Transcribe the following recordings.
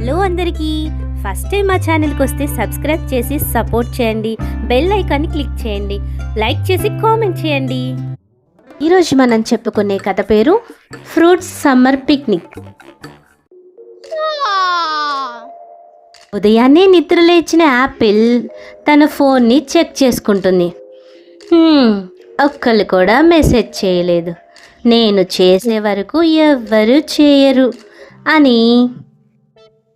Hello అందరికీ. First time మా ఛానల్కి వస్తే సబ్స్క్రైబ్ చేసి సపోర్ట్ చేయండి. బెల్ ఐకాన్ని క్లిక్ చేయండి. లైక్ చేసి కామెంట్ చేయండి. ఈరోజు మనం చెప్పుకునే కథ పేరు ఫ్రూట్స్ సమ్మర్ పిక్నిక్ ఉదయాన్నే నిద్ర లేచిన యాపిల్ తన ఫోన్ని చెక్ చేసుకుంటుంది. ఒక్కళ్ళు కూడా మెసేజ్ చేయలేదు. నేను చేసే వరకు ఎవ్వరు చేయరు అని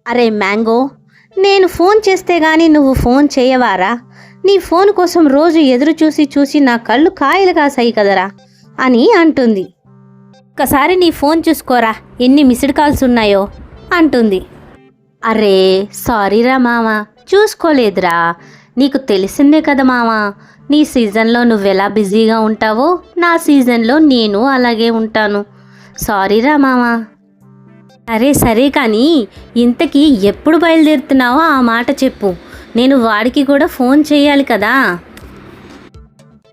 అరే మ్యాంగో నేను ఫోన్ చేస్తే గానీ నువ్వు ఫోన్ చేయవారా? నీ ఫోన్ కోసం రోజు ఎదురు చూసి చూసి నా కళ్ళు కాయలు కాసాయి కదరా? అని అంటుంది. ఒకసారి నీ ఫోన్ చూసుకోరా ఎన్ని మిస్డ్ కాల్స్ ఉన్నాయో? అంటుంది. అరే సారీరా మామ చూసుకోలేదురా. నీకు తెలిసిందే కదా మామ నీ సీజన్లో నువ్వెలా బిజీగా ఉంటావో నా సీజన్లో నేను అలాగే ఉంటాను. సారీరా మామ. సరే సరే కానీ ఇంతకీ ఎప్పుడు బయలుదేరుతున్నావో ఆ మాట చెప్పు. నేను వాడికి కూడా ఫోన్ చేయాలి కదా.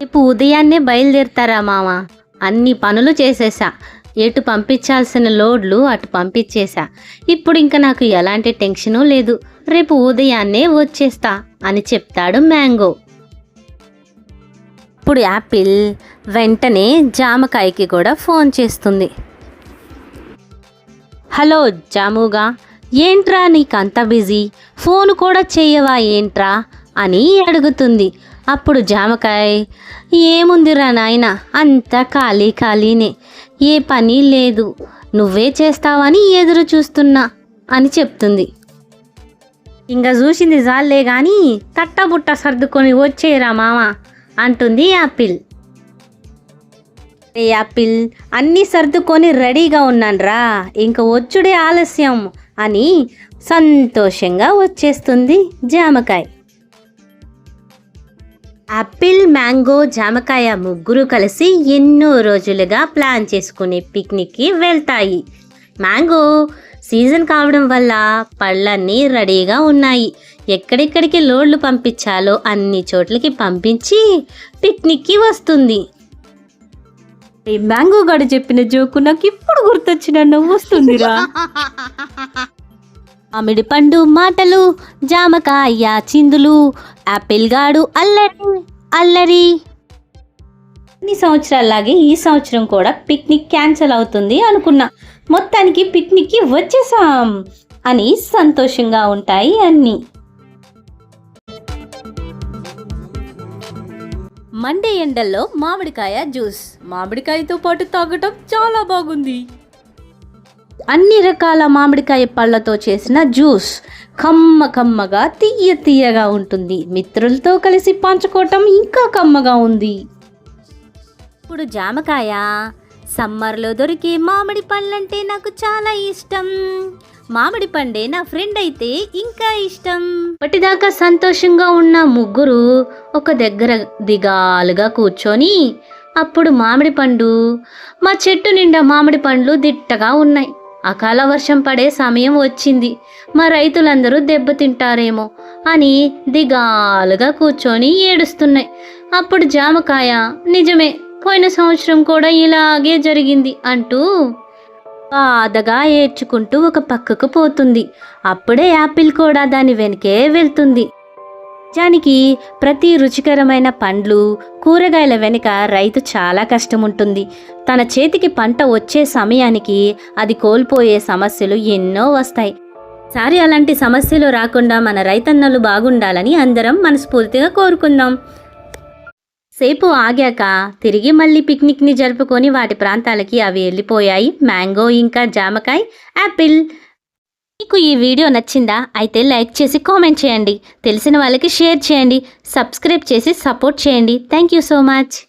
రేపు ఉదయాన్నే బయలుదేరుతారా మామ అన్ని పనులు చేసేసా. ఎటు పంపించాల్సిన లోడ్లు అటు పంపించేశా ఇప్పుడు ఇంకా నాకు ఎలాంటి టెన్షను లేదు. రేపు ఉదయాన్నే వచ్చేస్తా అని చెప్తాడు మ్యాంగో. ఇప్పుడు యాపిల్ వెంటనే జామకాయకి కూడా ఫోన్ చేస్తుంది. హలో జాముగా ఏంట్రా నీకంత బిజీ? ఫోన్ కూడా చెయ్యవా ఏంట్రా? అని అడుగుతుంది. అప్పుడు జామకాయ ఏముందిరా నాయన? అంతా ఖాళీ ఖాళీనే. ఏ పని లేదు. నువ్వే చేస్తావని ఎదురు చూస్తున్నా అని చెప్తుంది. ఇంకా చూసింది జాలే కానీ తట్టబుట్ట సర్దుకొని వచ్చేరా మామ అంటుంది యాపిల్. యాపిల్? అన్నీ సర్దుకొని రెడీగా ఉన్నాన్రా. ఇంక వచ్చుడే ఆలస్యం అని సంతోషంగా వచ్చేస్తుంది జామకాయ. యాపిల్ మ్యాంగో జామకాయ ముగ్గురు కలిసి ఎన్నో రోజులుగా ప్లాన్ చేసుకునే పిక్నిక్కి వెళ్తాయి. మ్యాంగో సీజన్ కావడం వల్ల పళ్ళన్నీ రెడీగా ఉన్నాయి. ఎక్కడెక్కడికి లోడ్లు పంపించాలో అన్ని చోట్లకి పంపించి పిక్నిక్కి వస్తుంది. ఈ మ్యాంగో గాడు చెప్పిన జోకు నాకు ఇప్పుడు గుర్తొచ్చిన నవ్వు వస్తుందిరా. మామిడి పండు మాటలు జామకాయ చిందులు యాపిల్ గాడు అల్లరి అల్లరి. అన్ని సంవత్సరాలాగే ఈ సంవత్సరం కూడా పిక్నిక్ క్యాన్సిల్ అవుతుంది అనుకున్నా. మొత్తానికి పిక్నిక్కి వచ్చేసాం అని సంతోషంగా ఉంటాయి అన్నీ. మండే ఎండల్లో మామిడికాయ జ్యూస్. మామిడికాయతో పాటు తాగటం చాలా బాగుంది. అన్ని రకాల మామిడికాయ పళ్ళతో చేసిన జ్యూస్ కమ్మ కమ్మగా తీయ తీయగా ఉంటుంది. మిత్రులతో కలిసి పంచుకోవటం ఇంకా కమ్మగా ఉంది. ఇప్పుడు జామకాయ. సమ్మర్లో దొరికే మామిడి పళ్ళంటే నాకు చాలా ఇష్టం. మామిడి పండే నా ఫ్రెండ్ అయితే ఇంకా ఇష్టం. ఇప్పటిదాకా సంతోషంగా ఉన్న ముగ్గురు ఒక దగ్గర దిగాలుగా కూర్చొని అప్పుడు మామిడి పండు మా చెట్టు నిండా మామిడి పండ్లు దిట్టగా ఉన్నాయి. అకాల వర్షం పడే సమయం వచ్చింది. మా రైతులందరూ దెబ్బతింటారేమో అని దిగాలుగా కూర్చొని ఏడుస్తున్నాయి. అప్పుడు జామకాయ నిజమే పోయిన సంవత్సరం కూడా ఇలాగే జరిగింది అంటూ బాధగా ఏడ్చుకుంటూ ఒక పక్కకు పోతుంది. అప్పుడే యాపిల్ కూడా దాని వెనకే వెళ్తుంది. నిజానికి ప్రతి రుచికరమైన పండ్లు కూరగాయల వెనుక రైతు చాలా కష్టం ఉంటుంది తన చేతికి పంట వచ్చే సమయానికి అది కోల్పోయే సమస్యలు ఎన్నో వస్తాయి. సారి అలాంటి సమస్యలు రాకుండా మన రైతన్నలు బాగుండాలని అందరం మనస్ఫూర్తిగా కోరుకుందాం. సేపు ఆగాక తిరిగి మళ్ళీ పిక్నిక్ని జరుపుకొని వాటి ప్రాంతాలకి అవి వెళ్ళిపోయాయి. మ్యాంగో ఇంకా జామకాయ యాపిల్. మీకు ఈ వీడియో నచ్చిందా? అయితే లైక్ చేసి కామెంట్ చేయండి. తెలిసిన వాళ్ళకి షేర్ చేయండి. సబ్స్క్రైబ్ చేసి సపోర్ట్ చేయండి. Thank you so much.